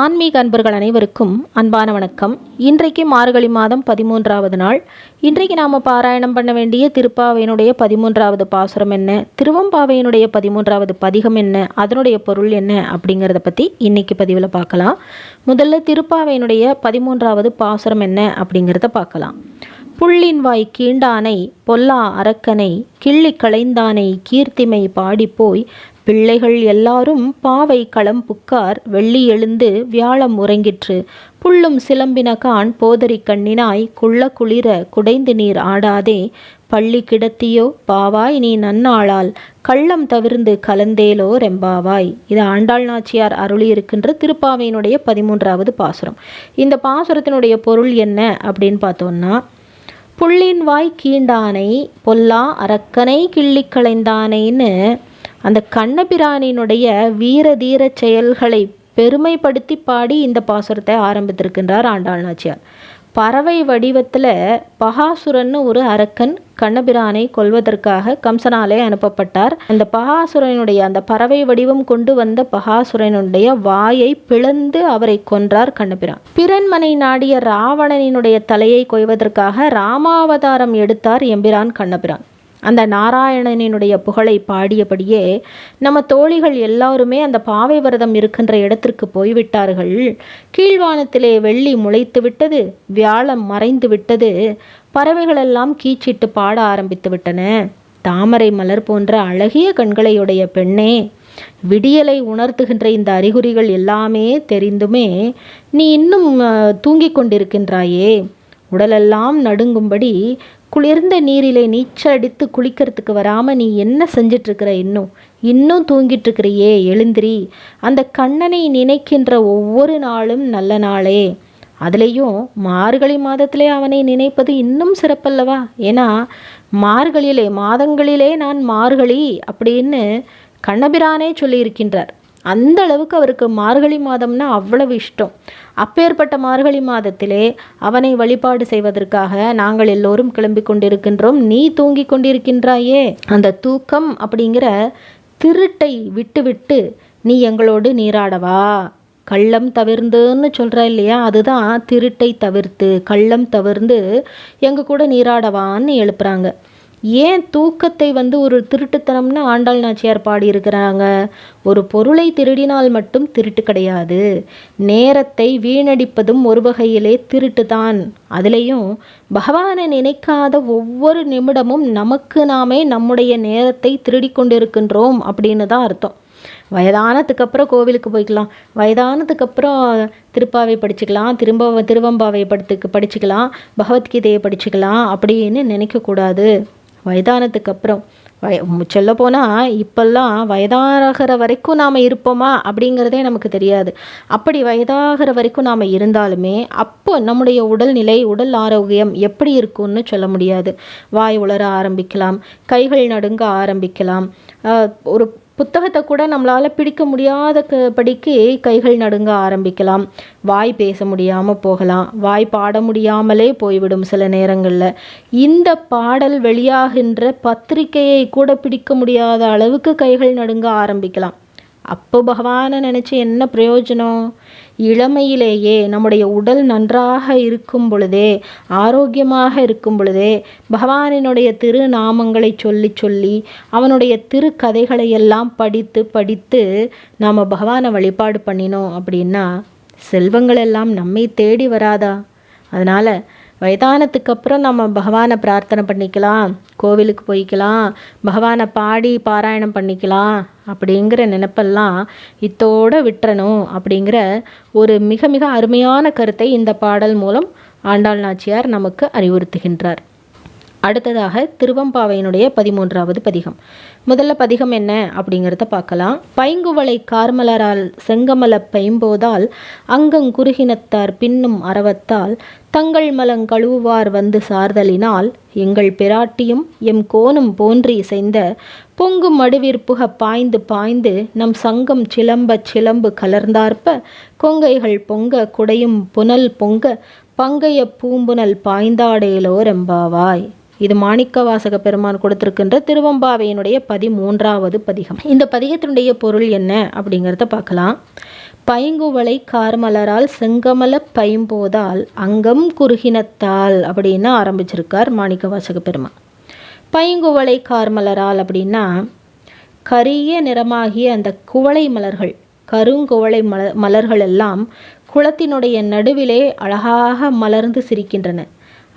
ஆன்மீக அன்பர்கள் அனைவருக்கும் அன்பான வணக்கம். இன்றைக்கு மார்கழி மாதம் பதிமூன்றாவது நாள். இன்றைக்கு நாம் பாராயணம் பண்ண வேண்டிய திருப்பாவையினுடைய பதிமூன்றாவது பாசுரம் என்ன? திருவம்பாவையினுடைய பதிமூன்றாவது பதிகம் என்ன? அதனுடைய பொருள் என்ன? அப்படிங்கிறத பற்றி இன்னைக்கு பதிவில் பார்க்கலாம். முதல்ல திருப்பாவையினுடைய பதிமூன்றாவது பாசுரம் என்ன? அப்படிங்கிறத பார்க்கலாம். புள்ளின் வாய் கீண்டானை பொல்லா அரக்கனை கிள்ளி களைந்தானை கீர்த்திமை பாடிப்போய் பிள்ளைகள் எல்லாரும் பாவை களம் புக்கார் வெள்ளி எழுந்து வியாழம் உறங்கிற்று. புள்ளும் சிலம்பினகான் போதரி கண்ணினாய் குள்ள குளிர குடைந்து நீர் ஆடாதே. பள்ளி கிடத்தியோ பாவாய் நீ நன்னாளால். கள்ளம் தவிர்ந்து கலந்தேலோ ரெம்பாவாய். இது ஆண்டாள் நாச்சியார் அருளி இருக்கின்ற திருப்பாவையினுடைய பதிமூன்றாவது பாசுரம். இந்த பாசுரத்தினுடைய பொருள் என்ன அப்படின்னு பார்த்தோம்னா புள்ளின் வாய் கீண்டானை பொல்லா அரக்கனை கிள்ளி களைந்தானைன்னு அந்த கண்ணபிரானினுடைய வீர தீர செயல்களை பெருமைப்படுத்தி பாடி இந்த பாசுரத்தை ஆரம்பித்திருக்கின்றார் ஆண்டாள் நாச்சியார். பறவை வடிவத்தில் பகாசுரன்னு ஒரு அரக்கன் கண்ணபிரானை கொல்வதற்காக கம்சனாலே அனுப்பப்பட்டார். அந்த பகாசுரனுடைய அந்த பறவை வடிவம் கொண்டு வந்த பகாசுரனுடைய வாயை பிளந்து அவரை கொன்றார் கண்ணபிரான். பிறன்மனை நாடிய ராவணனினுடைய தலையை கொய்வதற்காக ராமாவதாரம் எடுத்தார் எம்பிரான் கண்ணபிரான். அந்த நாராயணனினுடைய புகழை பாடியபடியே நம்ம தோழிகள் எல்லாருமே அந்த பாவை விரதம் இருக்கின்ற இடத்திற்கு போய்விட்டார்கள். கீழ்வானத்திலே வெள்ளி முளைத்து விட்டது வியாழம் மறைந்து விட்டது பறவைகளெல்லாம் கீச்சிட்டு பாட ஆரம்பித்து விட்டன. தாமரை மலர் போன்ற அழகிய கண்களையுடைய பெண்ணே விடியலை உணர்த்துகின்ற இந்த அறிகுறிகள் எல்லாமே தெரிந்துமே நீ இன்னும் தூங்கிக் கொண்டிருக்கின்றாயே. உடலெல்லாம் நடுங்கும்படி குளிர்ந்த நீரிலே நீச்சல் அடித்து குளிக்கிறதுக்கு வராமல் நீ என்ன செஞ்சிட்ருக்கிற இன்னும்? இன்னும் தூங்கிட்டுருக்கிறியே எழுந்திரி. அந்த கண்ணனை நினைக்கின்ற ஒவ்வொரு நாளும் நல்ல நாளே. அதுலேயும் மார்கழி மாதத்திலே அவனை நினைப்பது இன்னும் சிறப்பல்லவா? ஏன்னா மார்கழியிலே மாதங்களிலே நான் மார்கழி அப்படின்னு கண்ணபிரானே சொல்லியிருக்கின்றார். அந்த அளவுக்கு அவருக்கு மார்கழி மாதம்னா அவ்வளவு இஷ்டம். அப்பேற்பட்ட மார்கழி மாதத்திலே அவனை வழிபாடு செய்வதற்காக நாங்கள் எல்லோரும் கிளம்பி கொண்டிருக்கின்றோம். நீ தூங்கி கொண்டிருக்கின்றாயே. அந்த தூக்கம் அப்படிங்கிற திருட்டை விட்டுவிட்டு நீ எங்களோடு நீராடவா? கள்ளம் தவிர்ந்துன்னு சொல்கிற இல்லையா? அதுதான் திருட்டை தவிர்த்து கள்ளம் தவிர்ந்து எங்கள் கூட நீராடவான்னு எழுப்புறாங்க. ஏன் தூக்கத்தை வந்து ஒரு திருட்டுத்தனம்னு ஆண்டாள் நாச்சியார் பாடியிருக்கிறாங்க? ஒரு பொருளை திருடினால் மட்டும் திருட்டு கிடையாது. நேரத்தை வீணடிப்பதும் ஒரு வகையிலே திருட்டு தான் அதுலேயும் பகவானை நினைக்காத ஒவ்வொரு நிமிடமும் நமக்கு நாமே நம்முடைய நேரத்தை திருடி கொண்டிருக்கின்றோம் அப்படின்னு தான் அர்த்தம். வயதானதுக்கு அப்புறம் கோவிலுக்கு போய்க்கலாம். வயதானதுக்கு அப்புறம் திருப்பாவை படிச்சுக்கலாம். திரும்ப திருவம்பாவை படுத்து படிச்சுக்கலாம். பகவத்கீதையை படிச்சுக்கலாம் அப்படின்னு நினைக்கக்கூடாது. வயதானதுக்கு அப்புறம். வய சொல்லப்போனால் இப்போல்லாம் வயதாகிற வரைக்கும் நாம் இருப்போமா? அப்படிங்கிறதே நமக்கு தெரியாது. அப்படி வயதாகிற வரைக்கும் நாம் இருந்தாலுமே அப்போ நம்முடைய உடல்நிலை உடல் ஆரோக்கியம் எப்படி இருக்கும்னு சொல்ல முடியாது. வாய் உளர ஆரம்பிக்கலாம். கைகள் நடுங்க ஆரம்பிக்கலாம். ஒரு புத்தகத்தை கூட நம்மளால் பிடிக்க முடியாத க படிக்கு கைகள் நடுங்க ஆரம்பிக்கலாம். வாய் பேச முடியாமல் போகலாம். வாய் பாட முடியாமலே போய்விடும் சில நேரங்களில். இந்த பாடல் வெளியாகின்ற பத்திரிகையை கூட பிடிக்க முடியாத அளவுக்கு கைகள் நடுங்க ஆரம்பிக்கலாம். அப்போ பகவானை நினச்சி என்ன பிரயோஜனம்? இளமையிலேயே நம்முடைய உடல் நன்றாக இருக்கும் பொழுதே ஆரோக்கியமாக இருக்கும் பொழுதே பகவானினுடைய திருநாமங்களை சொல்லி சொல்லி அவனுடைய திருக்கதைகளை எல்லாம் படித்து படித்து நாம் பகவானை வழிபாடு பண்ணினோம் அப்படின்னா செல்வங்கள் எல்லாம் நம்மை தேடி வராதா? அதனால் வயதானத்துக்கு அப்புறம் நம்ம பகவானை பிரார்த்தனை பண்ணிக்கலாம் கோவிலுக்கு போய்க்கலாம் பகவானை பாடி பாராயணம் பண்ணிக்கலாம் அப்படிங்கிற நினப்பெல்லாம் இத்தோடு விட்டுறணும் அப்படிங்கிற ஒரு மிக மிக அருமையான கருத்தை இந்த பாடல் மூலம் ஆண்டாள் நாச்சியார் நமக்கு அறிவுறுத்துகின்றார். அடுத்ததாக திருவம்பாவையினுடைய பதிமூன்றாவது பதிகம். முதல்ல பதிகம் என்ன அப்படிங்கிறத பார்க்கலாம். பைங்குவளை கார்மலரால் செங்கமல பைம்போதால் அங்கங்குருகினத்தார் பின்னும் அறவத்தால் தங்கள் மலங் கழுவுவார் வந்து சார்தலினால் எங்கள் பிராட்டியும் எம் கோணும் போன்றி இசைந்த பொங்கும் மடுவிற்புக பாய்ந்து பாய்ந்து நம் சங்கம் சிலம்ப சிலம்பு கலர்ந்தார்ப்ப கொங்கைகள் பொங்க குடையும் புனல் பொங்க பங்கைய பூம்புனல் பாய்ந்தாடேலோ ரெம்பாவாய் இது மாணிக்க வாசக பெருமான் கொடுத்திருக்கின்ற திருவம்பாவையினுடைய பதிமூன்றாவது பதிகம். இந்த பதிகத்தினுடைய பொருள் என்ன அப்படிங்கிறத பார்க்கலாம். பைங்குவளை கார்மலரால் செங்கமல பைம்போதால் அங்கம் குறுகினத்தால் அப்படின்னு ஆரம்பிச்சிருக்கார் மாணிக்க வாசக பெருமான். பைங்குவளை கார்மலரால் அப்படின்னா கரிய நிறமாகிய அந்த குவளை மலர்கள் கருங்குவளை மல மலர்கள் எல்லாம் குளத்தினுடைய நடுவிலே அழகாக மலர்ந்து சிரிக்கின்றன.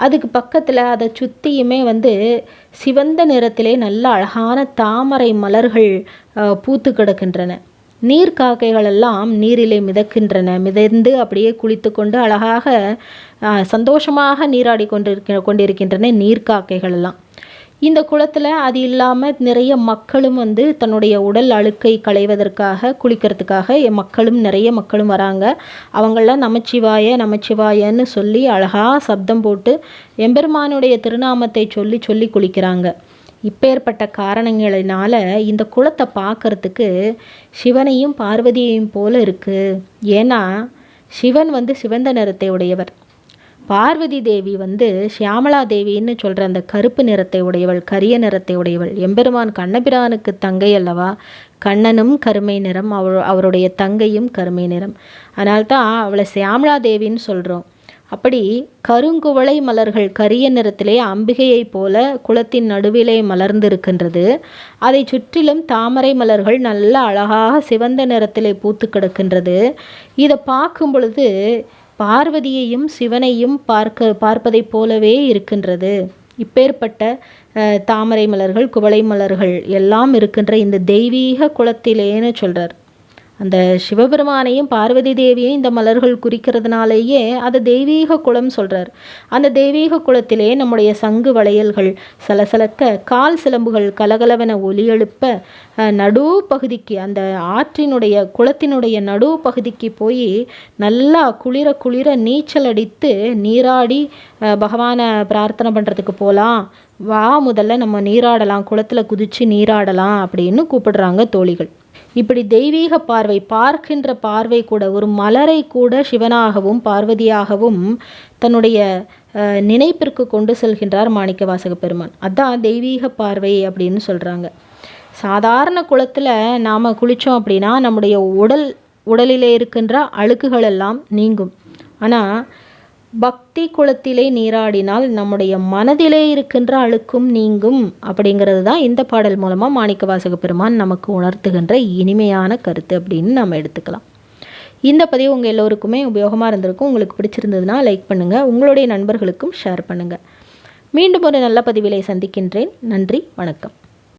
அதுக்கு பக்கத்தில் அதை சுற்றியுமே வந்து சிவந்த நிறத்திலே நல்ல அழகான தாமரை மலர்கள் பூத்து கிடக்கின்றன. நீர்க்காக்கைகளெல்லாம் நீரிலே மிதக்கின்றன. மிதந்து அப்படியே குளித்து கொண்டு அழகாக சந்தோஷமாக நீராடி கொண்டிருக்க கொண்டிருக்கின்றன நீர்க்காக்கைகளெல்லாம் இந்த குளத்தில் அது இல்லாமல் நிறைய மக்களும் வந்து தன்னுடைய உடல் அழுக்கை களைவதற்காக குளிக்கிறதுக்காக மக்களும் நிறைய மக்களும் வராங்க. அவங்களாம் நமச்சிவாய நமச்சிவாயன்னு சொல்லி அழகாக சப்தம் போட்டு எம்பெருமானுடைய திருநாமத்தை சொல்லி சொல்லி குளிக்கிறாங்க. இப்பேற்பட்ட காரணங்களினால இந்த குளத்தை பார்க்கறதுக்கு சிவனையும் பார்வதியையும் போல இருக்குது ஏன்னா சிவன் வந்து சிவந்த நிறத்தை உடையவர். பார்வதி தேவி வந்து ஷியாமலா தேவின்னு சொல்கிற அந்த கருப்பு நிறத்தை உடையவள் கரிய நிறத்தை உடையவள். எம்பெருமான் கண்ணபிரானுக்கு தங்கை அல்லவா? கண்ணனும் கருமை நிறம் அவ அவருடைய தங்கையும் கருமை நிறம். அதனால்தான் அவளை சியாமலா தேவின்னு சொல்கிறோம் அப்படி கருங்குவளை மலர்கள் கரிய நிறத்திலே அம்பிகையைப் போல குளத்தின் நடுவிலே மலர்ந்திருக்கின்றது. அதை சுற்றிலும் தாமரை மலர்கள் நல்ல அழகாக சிவந்த நிறத்திலே பூத்து கிடக்கின்றது. இதை பார்க்கும் பொழுது பார்வதியையும் சிவனையும் பார்க்க பார்ப்பதைப் போலவே இருக்கின்றது. இப்பேற்பட்ட தாமரை மலர்கள் குவளை மலர்கள் எல்லாம் இருக்கின்ற இந்த தெய்வீக குளத்திலேன்னு சொல்கிறார் அந்த சிவபெருமானையும் பார்வதி தேவியும் இந்த மலர்கள் குறிக்கிறதுனாலேயே அதை தெய்வீக குளம் சொல்கிறார் அந்த தெய்வீக குளத்திலே நம்முடைய சங்கு வளையல்கள் சலசலக்க கால் சிலம்புகள் கலகலவென ஒலி எழுப்ப நடு பகுதிக்கு அந்த ஆற்றினுடைய குளத்தினுடைய நடு பகுதிக்கு போய் நல்லா குளிர குளிர நீச்சல் அடித்து நீராடி பகவானை பிரார்த்தனை பண்ணுறதுக்கு போகலாம் வா முதல்ல நம்ம நீராடலாம் குளத்தில் குதித்து நீராடலாம் அப்படின்னு கூப்பிடுறாங்க தோழிகள். இப்படி தெய்வீக பார்வை பார்க்கின்ற பார்வை கூட ஒரு மலரை கூட சிவனாகவும் பார்வதியாகவும் தன்னுடைய நினைப்பிற்கு கொண்டு செல்கின்றார் மாணிக்க வாசக பெருமான். அதான் தெய்வீக பார்வை அப்படின்னு சொல்கிறாங்க சாதாரண குளத்தில் நாம் குளித்தோம் அப்படின்னா நம்முடைய உடல் உடலிலே இருக்கின்ற அழுக்குகள் எல்லாம் நீங்கும். ஆனால் பக்தி குளத்திலே நீராடினால் நம்முடைய மனதிலே இருக்கின்ற அழுக்கும் நீங்கும் அப்படிங்கிறது தான் இந்த பாடல் மூலமாக மாணிக்க வாசக பெருமான் நமக்கு உணர்த்துகின்ற இனிமையான கருத்து அப்படின்னு நம்ம எடுத்துக்கலாம். இந்த பதிவு உங்கள் எல்லோருக்குமே உபயோகமாக இருந்திருக்கும். உங்களுக்கு பிடிச்சிருந்ததுன்னா லைக் பண்ணுங்கள் உங்களுடைய நண்பர்களுக்கும் ஷேர் பண்ணுங்கள் மீண்டும் ஒரு நல்ல பதிவிலை சந்திக்கின்றேன். நன்றி வணக்கம்.